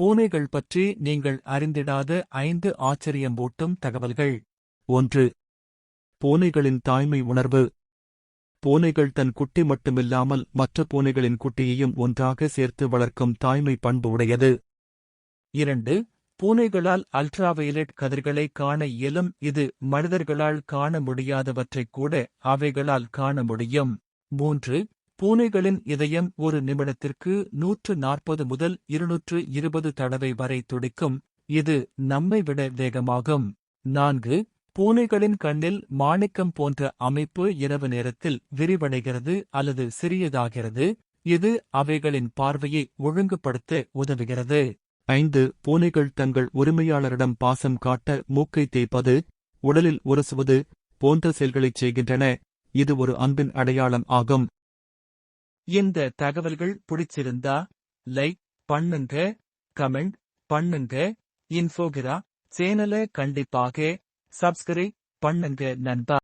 பூனைகள் பற்றி நீங்கள் அறிந்திடாத ஐந்து ஆச்சரியம்பூட்டும் தகவல்கள். ஒன்று பூனைகளின் தாய்மை உணர்வு. பூனைகள் தன் குட்டி மட்டுமில்லாமல் மற்ற பூனைகளின் குட்டியையும் ஒன்றாக சேர்த்து வளர்க்கும் தாய்மை பண்பு உடையது. இரண்டு பூனைகளால் அல்ட்ராவயலட் கதிர்களை காண இயலும். இது மனிதர்களால் காண முடியாதவற்றைக் கூட அவைகளால் காண முடியும். மூன்று பூனைகளின் இதயம் ஒரு நிமிடத்திற்கு நூற்று நாற்பது முதல் இருநூற்று இருபது தடவை வரை துடிக்கும். இது நம்மை விட வேகமாகும். நான்கு பூனைகளின் கண்ணில் மாணிக்கம் போன்ற அமைப்பு இரவு நேரத்தில் விரிவடைகிறது அல்லது சிறியதாகிறது. இது அவைகளின் பார்வையை ஒழுங்குபடுத்த உதவுகிறது. ஐந்து பூனைகள் தங்கள் உரிமையாளரிடம் பாசம் காட்ட மூக்கை தேய்ப்பது உடலில் உரசுவது போன்ற செயல்களைச் செய்கின்றன. இது ஒரு அன்பின் அடையாளம் ஆகும். இந்த தகவல்கள் பிடிச்சிருந்தா லைக் பண்ணுங்க கமெண்ட் பண்ணுங்க இன்ஃபோகிரா சேனலை கண்டிப்பாக சப்ஸ்கிரைப் பண்ணுங்க நண்பா.